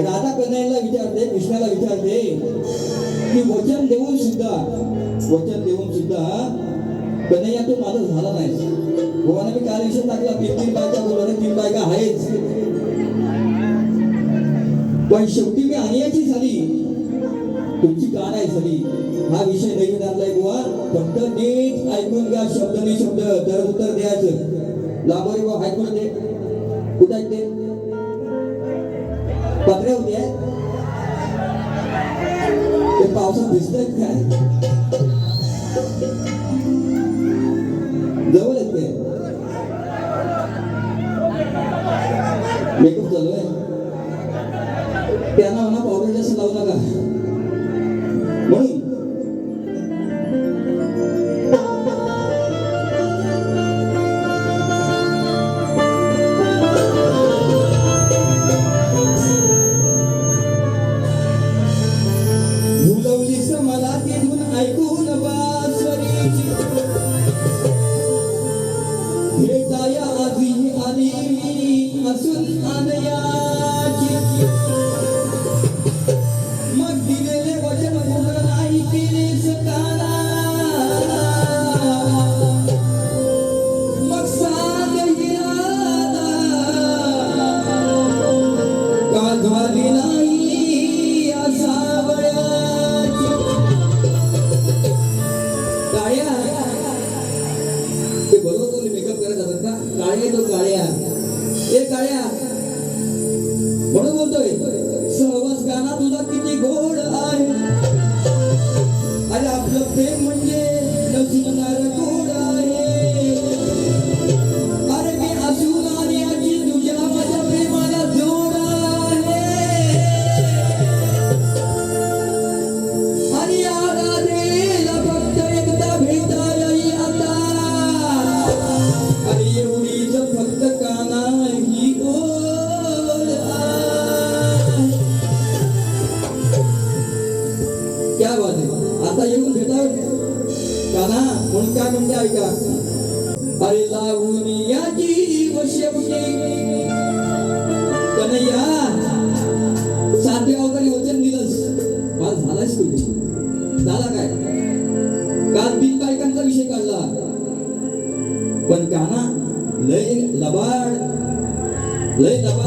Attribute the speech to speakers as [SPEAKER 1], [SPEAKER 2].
[SPEAKER 1] राधा कन्हैयाला विचारते कृष्णाला विचारते की वचन देऊन सुद्धा वचन देऊन सुद्धा कन्हैया तो माझा झाला नाही भगवान मी काल विषय टाकला? तीन तीन बायका बोलवले तीन बायका आहेच. पण शेवटी मी आणण्याची झाली. तुमची का नाही झाली? हा विषय नवीन आणलाय बुवा. फक्त नीट ऐकून घ्या शब्द नाही शब्द तर उत्तर द्यायचं. लांबरी ऐकून दे. कुठं ऐकते ते पत्रे होते ते पावसात भिजतायत काय? जवळ आहेत ते. मेकअप चालू आहे. काळ्या ते बरोबर बोलले मेकअप करत जातात का काळे काळ्या ए काळ्या. म्हणून बोलतोय सहवास गाणा तुझा किती गोड आहे. अरे आपलं प्रेम काना म्हणून काय म्हणते ऐका. अरे लागून या जीव शेवटी. कन्हैया सातव्या वगैरे वचन दिलंस. मला झालाच कुठे झाला काय? काल तीन बायकांचा विषय काढला. पण काना लय लबाड लय लबाड.